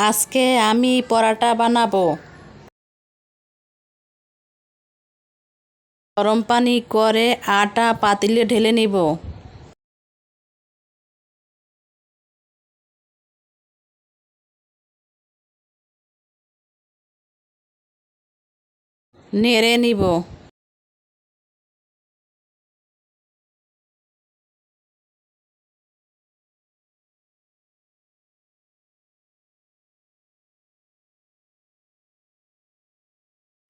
আজকে আমি পরাটা বানাবো। গরম পানি করে আটা পাতিলে ঢেলে নিব। নেড়ে নিব।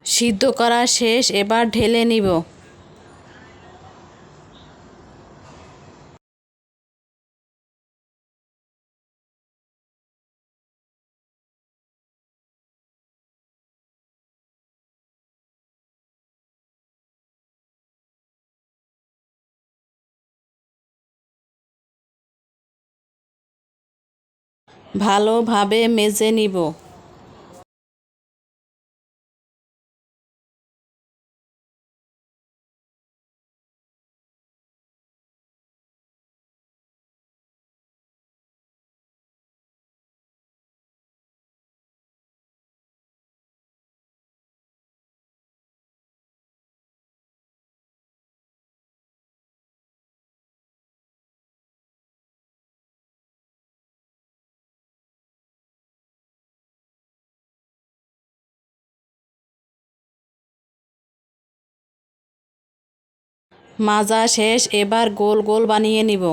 সিদ্ধ করা শেষ এবার ঢেলে নিব। ভালোভাবে মেজে নিব। মাজা শেষ এবার গোল গোল বানিয়ে নিব।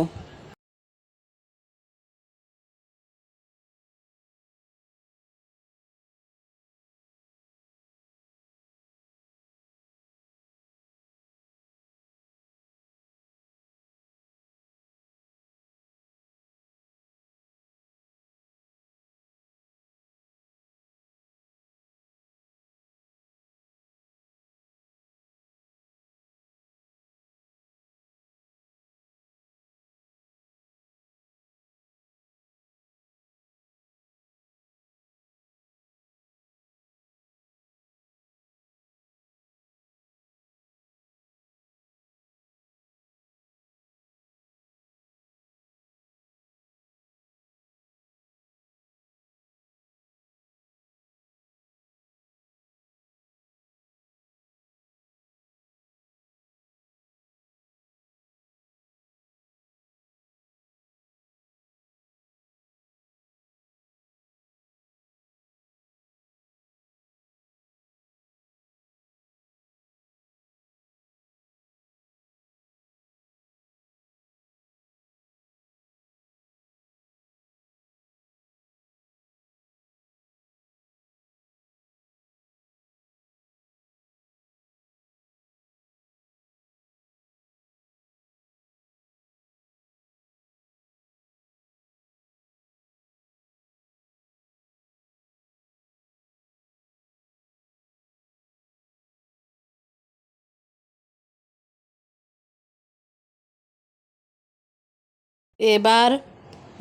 এবার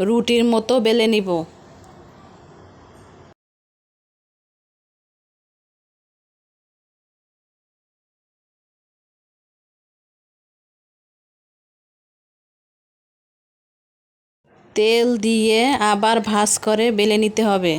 রুটির মতো বেলে নিব। তেল দিয়ে আবার ভাজ করে বেলে নিতে হবে।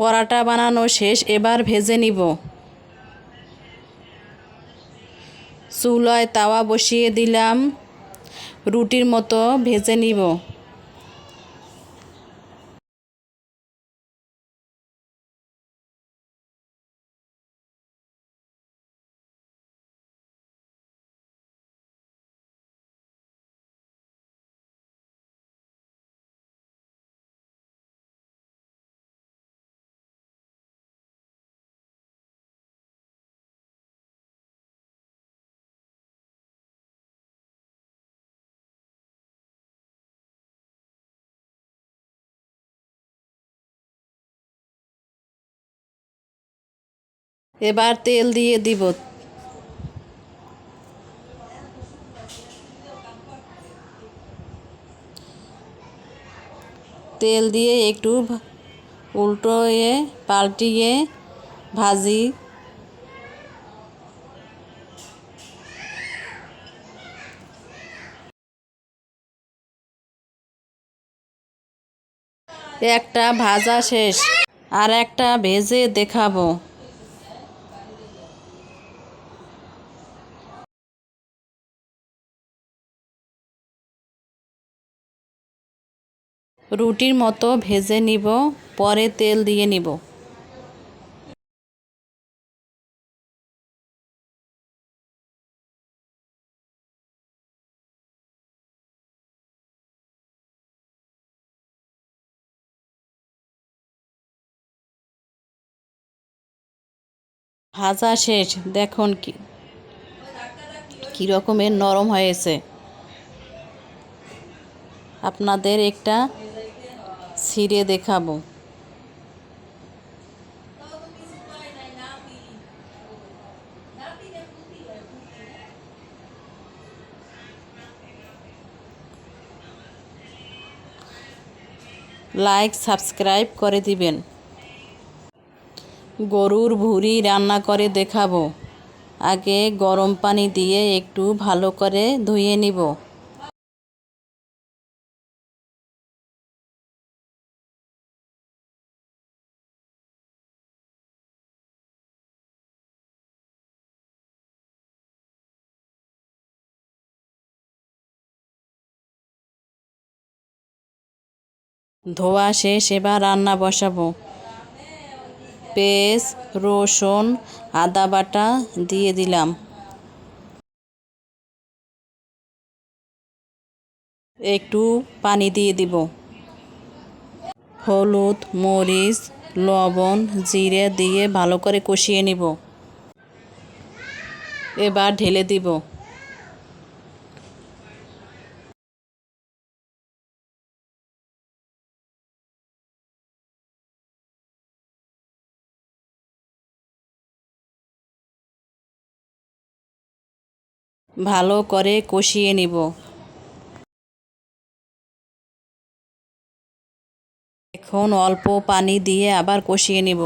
পরাটা বানানো শেষ এবার ভেজে নিব। চুলায় তাওয়া বসিয়ে দিলাম। রুটির মতো ভেজে নিব। এবার তেল দিয়ে দিব। তেল দিয়ে একটু উল্টোয়ে পাল্টিয়ে ভাজি। একটা ভাজা শেষ, আর একটা ভেজে দেখাবো। রুটির মতো ভেজে নিব, পরে তেল দিয়ে নিব। ভাজা শেষ, দেখুন কি, কী রকমের নরম হয়েছে। আপনাদের একটা ছিঁড়ে দেখাবো। লাইক, সাবস্ক্রাইব করে দিবেন। গরুর ভুঁড়ি রান্না করে দেখাবো। আগে গরম পানি দিয়ে একটু ভালো করে ধুয়ে নিব। ধোয়া শেষ, এবার রান্না বসাবো। পেঁয়াজ, রসুন, আদা বাটা দিয়ে দিলাম। একটু পানি দিয়ে দিব। হলুদ, মরিচ, লবণ, জিরে দিয়ে ভালো করে কষিয়ে নিব। এবার ঢেলে দিব। ভালো করে কষিয়ে নিব। এখন অল্প পানি দিয়ে আবার কষিয়ে নিব।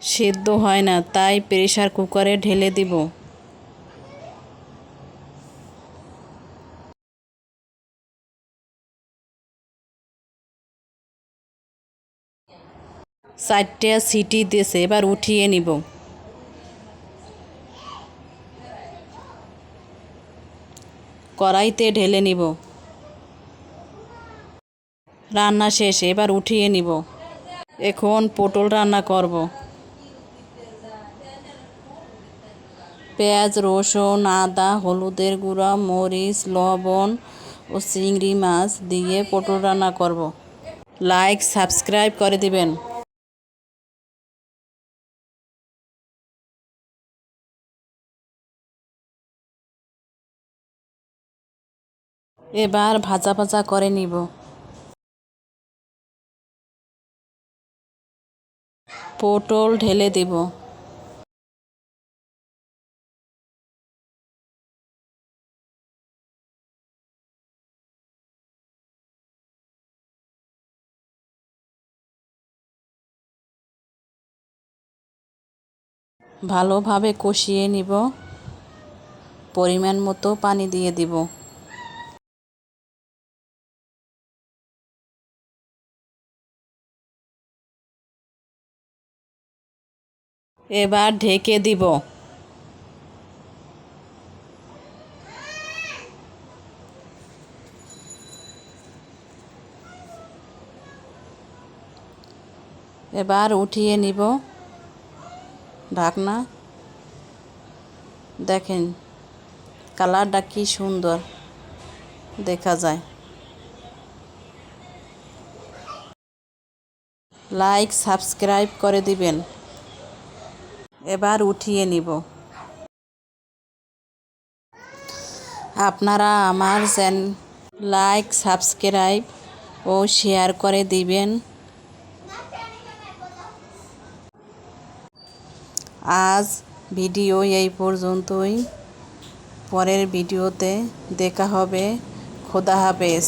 সেদ্ধ হয় না, তাই প্রেশার কুকারে ঢেলে দিব। চারটে সিটি দিয়েছে এবার উঠিয়ে নিব। কড়াইতে ঢেলে নিব। রান্না শেষ এবার উঠিয়ে নিব। এখন পটল রান্না করব। পেঁয়াজ, রসুন, আদা, হলুদের গুঁড়া, মরিচ, লবণ ও চিংড়ি মাছ দিয়ে পটল রান্না করব। লাইক, সাবস্ক্রাইব করে দিবেন। এবার ভাজা ভাজা করে নিব। পটল ঢেলে দেব। ভালোভাবে কষিয়ে নিব। পরিমাণ মতো পানি দিয়ে দিব। এবার ঢেকে দিব। এবার উঠিয়ে নিব। ঢাকনা। দেখেন, কালারটা কি সুন্দর। দেখা যায়। লাইক, সাবস্ক্রাইব করে দিবেন। এবার উঠিয়ে নিব। আপনারা আমার চ্যানেল লাইক, সাবস্ক্রাইব ও শেয়ার করে দিবেন। আজ ভিডিও এই পর্যন্তই। পরের ভিডিওতে দেখা হবে। খোদা হাফেজ।